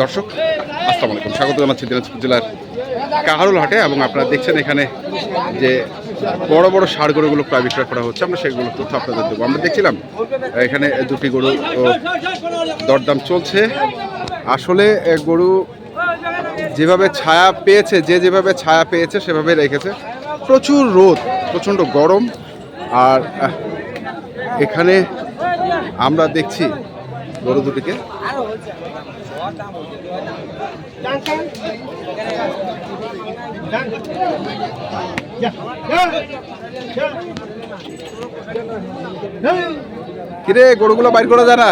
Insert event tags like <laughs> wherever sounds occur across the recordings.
দর্শক, আসসালামু আলাইকুম। স্বাগত জানাচ্ছি দিনাজপুর জেলার কাহারুল হাটে এবং আপনারা দেখছেন এখানে যে বড় বড় সার গরুগুলো প্রায় বিক্রয় করা হচ্ছে। আমরা সেগুলো তথ্য আপনাদের দেবো। আমরা দেখছিলাম, এখানে দুটি গরু দরদাম চলছে। আসলে গরু যেভাবে ছায়া পেয়েছে, যে যেভাবে ছায়া পেয়েছে, সেভাবে রেখেছে। প্রচুর রোদ, প্রচণ্ড গরম। আর এখানে আমরা দেখছি গরু দুটিকে। কিরে গরুগুলো বাইর করা যায় না?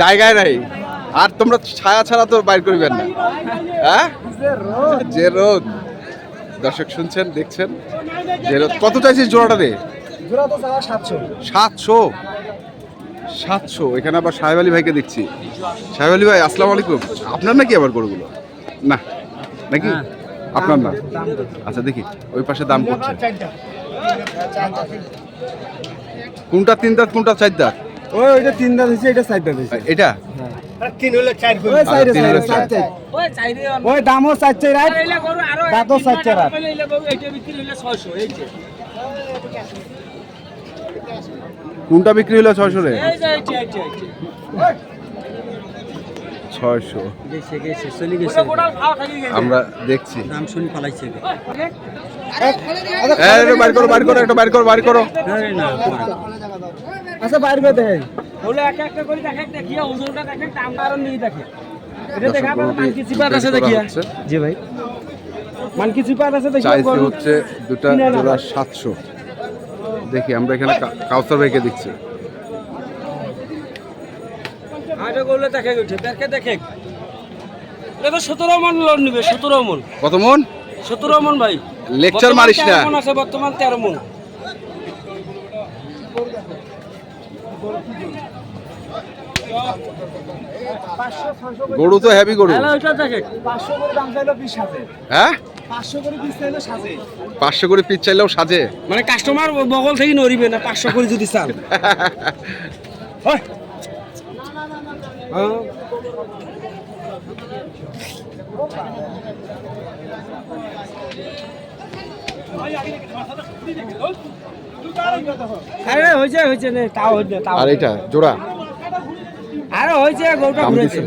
জায়গায় নাই। আর তোমরা ছায়া ছাড়া তো বাইর করবেন না। হ্যাঁ? যে রোদ। দর্শক শুনছেন দেখছেন? যে রোদ। কত চাইছিস জোড়াটা রে জোড়া তো সাতশো। সাতশো? সাতশো এখানে আবার সাহেব আলী ভাইকে দেখছি। সাহেব আলী ভাই আসসালামু আলাইকুম। আপনার নাকি আবার গরুগুলো? না নাকি? আপনার না? আচ্ছা দেখি ওই পাশে দাম করছে কোনটা তিন দাঁত কোনটা চার দাঁত? ওই ওইটা তিন দাঁত হয়েছে এটা চার দাঁত হয়েছে। এটা? তিন হলে চার ওই চার তিন হলে চার। চার। ওই দামও চার চার রাত দাঁতও চার চার রাত। কোনটা বিক্রি হলো ছয়শো রে? ছয়শো। আমরা দেখছি। শুনি পালাইছে এটা করো বাইর করো একটা বাইর করো বাইর করো। আচ্ছা বাইর করে দেখেন দর্শক, গরুটি বের করা হচ্ছে। জি ভাই। মানকি আছে দেখি হচ্ছে দুটা জোড়া সাতশো। দেখি আমরা এখানে কাউসার ভাইকে দেখছি। সতেরো মন লোন নিবে সতেরো মন। কত মন? সতেরো মন ভাই। লেকচার মারিস না। মন আছে বর্তমান তেরো মন। গরু তো হেভি গরু। পাঁচশো করে হ্যাঁ? পাঁচশো করে পিস চাইলেও সাজে। মানে কাস্টমার বগল থেকে নড়িবে না পাঁচশো করে যদি চাল <laughs> হ্যাঁ। আরে হয়েছে হয়েছে নে তাও হয়েছে তাও আর এটা জোড়া? আরে হয়েছে গরুটা দাম ঘুরেছে।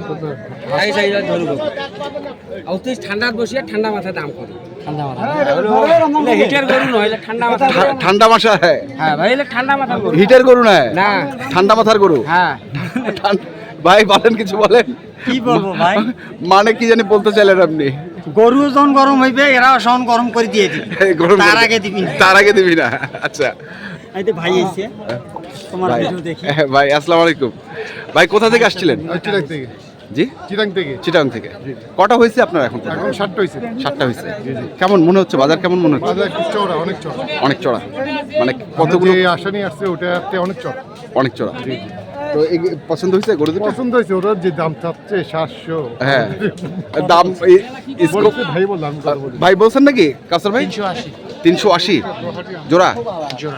আর তুই ঠান্ডার বসিয়ে ঠান্ডা মাথা দাম করে। ঠান্ডা মাথা হ্যাঁ। হ্যাঁ ভাই ঠান্ডা মাথা গরু। হিটার গরু না। না। ঠান্ডা মাথার গরু। হ্যাঁ। ভাই বলেন কিছু বলেন। কি বলব ভাই? মানে কি জানি বলতে চাইলেন আপনি। গরু যখন গরম হইবে এরা সন গরম করে দিয়ে দিবে। গরম তার আগে দিবি না। তার আগে দিবি না। আচ্ছা। ভাই এসে তোমার ভিডিও দেখি। হ্যাঁ, ভাই আসসালামু আলাইকুম। ভাই কোথা থেকে আসছিলেন? চিরাং থেকে। জি? চিরাং থেকে। চিটাং থেকে। কটা হয়েছে আপনার এখন? এখন ষাটটা হয়েছে। সাতটা হয়েছে। কেমন মনে হচ্ছে? বাজার কেমন মনে হচ্ছে? বাজার চড়া অনেক চড়া অনেক চড়া মানে কতগুলো কতগুলো যে আসানি আসছে ওটাতে অনেক চড়া অনেক চড়া তো এই পছন্দ হয়েছে গরু দুটো পছন্দ হয়েছে ওরা যে দাম চাচ্ছে সাতশো। হ্যাঁ। দাম ভাই বললাম ভাই বলছেন নাকি? কাসার ভাই? তিনশো আশি। জোড়া? ওটা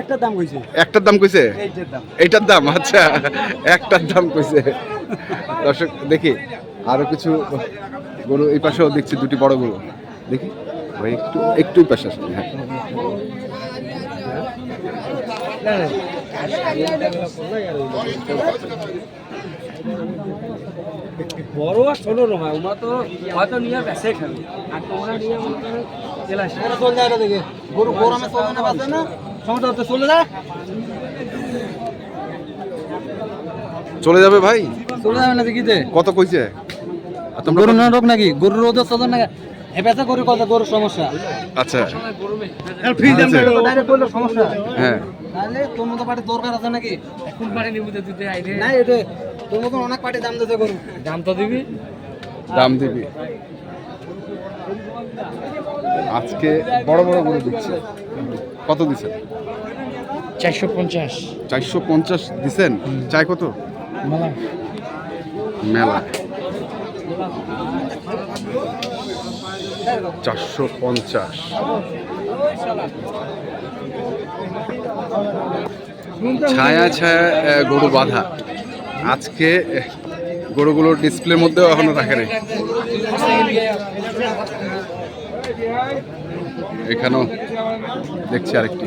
একটা দাম কইছে? একটার দাম কইছে? এইটার দাম। আচ্ছা। একটার দাম কইছে। দর্শক দেখি আরও কিছু গরু এই পাশেও দেখছি দুটি বড় গরু। দেখি ভাই একটু একটু পাশে আসুন হ্যাঁ। বড় আর ছোট নয় ওরা তো হয়তো নিয়ে বেসে খাবে। আর তোমরা নিয়ে মনে করো চলে যায় দেখে। গরু গরমে চলে না বাজে না। সমস্যা হচ্ছে চলে যায়? চলে যাবে ভাই? চলে যাবে না দেখিতে? কত কইছে? আর তোমরা গরু না রোগ নাকি? গরু রোদ চলে না হেপেছে গরু কত গরু সমস্যা? আচ্ছা। ডাইরেক্ট করলে সমস্যা। হ্যাঁ। তাহলে তোর মতো দরকার আছে নাকি? নিবুতে দিতে আইলে না এটা তোর মতন অনেক পার্টি দাম দিতে গরু। দাম তো দিবি। দাম দিবি। আজকে বড় বড় গরু দিচ্ছে। কত দিছেন চারশো পঞ্চাশ। চারশো পঞ্চাশ দিছেন চাই কত? মেলা। চারশো পঞ্চাশ। ছায়া ছায়া গরু বাঁধা। আজকে আহ, গরুগুলোর ডিসপ্লের মধ্যেও এখনও রাখে এখানেও দেখছি আরেকটি।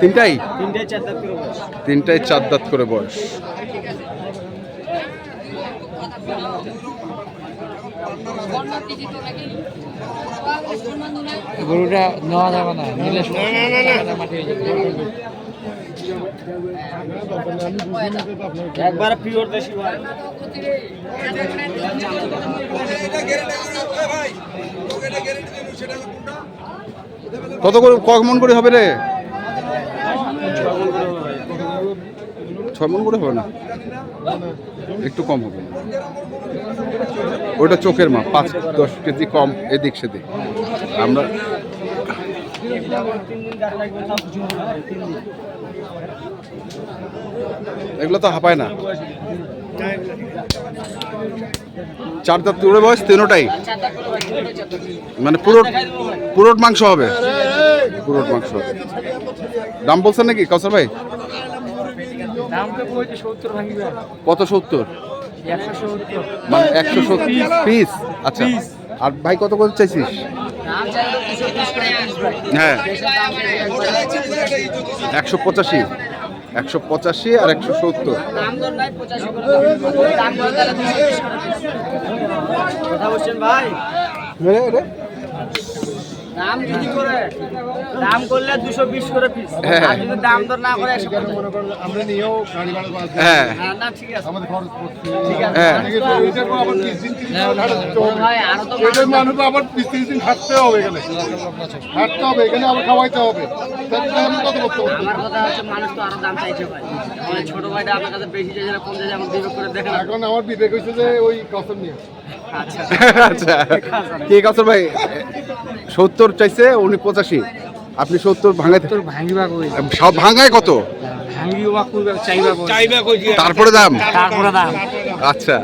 তিনটাই? তিনটাই চার দাঁত করে বয়স। গরুটা নেওয়া যাবে না নিলে একবার পিওর দেশি কত করে কয় মন করে হবে রে? ছয় মন করে হবে না। একটু কম হবে। ওটা চোখের মাপ, পাঁচ, দশ কেজি কম, এদিক সেদিক। আমরা এগুলো তো হাঁপায় না। চার দাঁত বয়স, তিনোটাই। মানে পুরো পুরোট মাংস হবে। পুরোট মাংস দাম বলছেন নাকি কসর ভাই দাম তো বলছে সত্তর ভাঙিবে কত সত্তর? একশো সত্তর। মানে একশো সত্তর পিস। আচ্ছা। আর ভাই কত করে চাইছিস? হ্যাঁ। একশো পঁচাশি একশো পঁচাশি। আর একশো সত্তর। কথা ভাই? দাম যদি করে দাম করলে দুশো বিশ করে পিস হ্যাঁ। আর যদি দাম দর না করে একশো পঞ্চাশ। মনে করেন আমরা নিয়েও গাড়ি ভাড়া বাদ হ্যাঁ। হ্যাঁ, না ঠিক আছে। আমাদের খরচ পড়ছে। হ্যাঁ। অনেকে তো এটার আবার মানুষ বিশ তিরিশ দিন খাটতে হবে এখানে। খাটতে হবে এখানে আবার খাওয়াইতে হবে। কত করতে হবে আমার কথা হচ্ছে মানুষ তো আরও দাম চাইছে ভাই। মানে ছোট ভাইটা আপনার কাছে বেশি চাইছে না কম চাইছে আমার বিবেক করে দেখেন এখন আমার বিবেক হয়েছে যে ওই কসম নিয়ে। আচ্ছা। আচ্ছা। কি কসর ভাই? সত্তর চাইছে উনি পঁচাশি। আপনি সত্তর কই? সব ভাঙায় কত? তারপরে দাম? তারপরে দাম। আচ্ছা।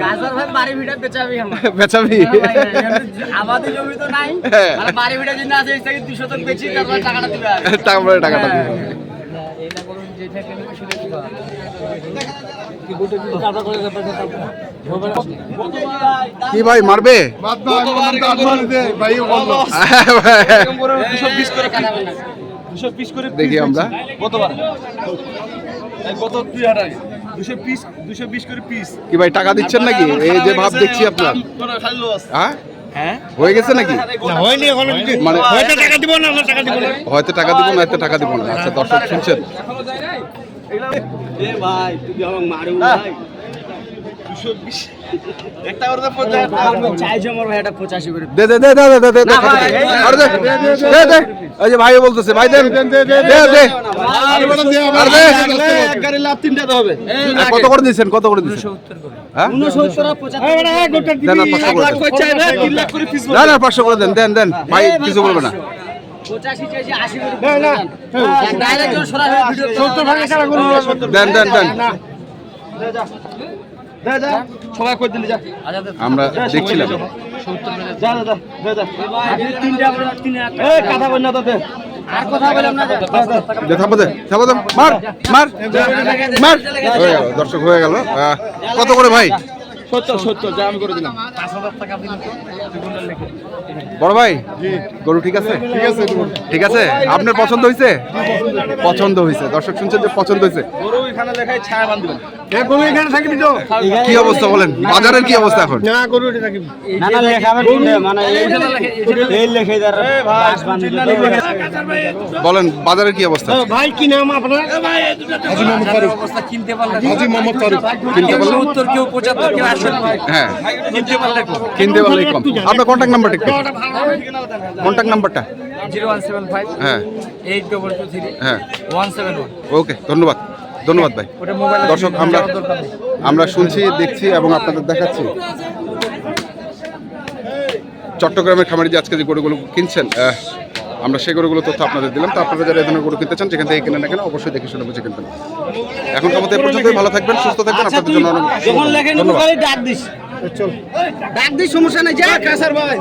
গাজর ভাই বাড়ি ভিটা বেচাবি আমাদের <laughs> জমি তো নাই। হ্যাঁ। বাড়ি ভিটা যদি আছে দুশো বেচি তারপর টাকাটা দিবে তারপরে টাকাটা দিবে। কি করে ভাই মারবে বাদ দাও, আমি বললাম তো আট মাস দে, ভাইও বলল। কি ভাই টাকা দিচ্ছেন নাকি? এই যে ভাব দেখছি আপনার। হ্যাঁ? হ্যাঁ হয়ে গেছে নাকি হয়নি এখনও মানে হয়তো টাকা দিব না না টাকা দিব না হয়তো টাকা দিব না হয়তো টাকা দিব না আচ্ছা দর্শক শুনছেন এ ভাই তুমি আমাকে মারু ভাই বলতেছে ভাই দেন কত করে দিয়েছেন কত করে দিয়েছেন হ্যাঁ? না না পাঁচশো করে দেন দেন দেন। ভাই কিছু বলবে না। দেন দেন দেন। আমরা দেখছিলাম। আর কথা বললাম না যে মার মার মার। হয়ে দর্শক হয়ে গেল। কত করে ভাই? সত্তর সত্তর যা আমি করে দিলাম। বড় ভাই গরু ঠিক আছে? ঠিক আছে ঠিক আছে? আপনার পছন্দ হয়েছে পছন্দ হয়েছে দর্শক শুনছেন যে পছন্দ হয়েছে কি অবস্থা বলেন? বাজারের কি অবস্থা এখন? না গরু এটা থাকবে না না লেখা মানে এই এই লেখে বলেন বাজারের কি অবস্থা? ভাই কি নাম আপনার? হাজি মোহাম্মদ ফারুক। অবস্থা কিনতে পারলে হাজি মোহাম্মদ ফারুক। কিনতে পারলে সত্তর কেউ পঁচাত্তর কেউ আশি। হ্যাঁ। কিনতে পারলে কিনতে পারলে কম। আপনার কন্ট্যাক্ট নাম্বারটা একটু। কন্ট্যাক্ট নাম্বারটা জিরো ওয়ান সেভেন ফাইভ হ্যাঁ। এইট ডবল টু থ্রি হ্যাঁ। One seven one. ওকে ধন্যবাদ। ধন্যবাদ ভাই। দর্শক আমরা আমরা শুনছি দেখছি এবং আপনাদের দেখাচ্ছি। চট্টগ্রামের খামারি যে আজকে যে গরুগুলো কিনছেন আমরা সেই গরুগুলো তথ্য আপনাদের দিলাম। তো আপনারা যারা এই ধরনের গরু কিনতে চান যেখান থেকে কিনে না কেন অবশ্যই দেখে শুনে বুঝে কিনবেন। এখন আমাদের এ পর্যন্তই ভালো থাকবেন সুস্থ থাকবেন আপনাদের জন্য অনেক যখন ডাক দিস। চল। ডাক দিই সমস্যা নাই যা। কাসার ভাই।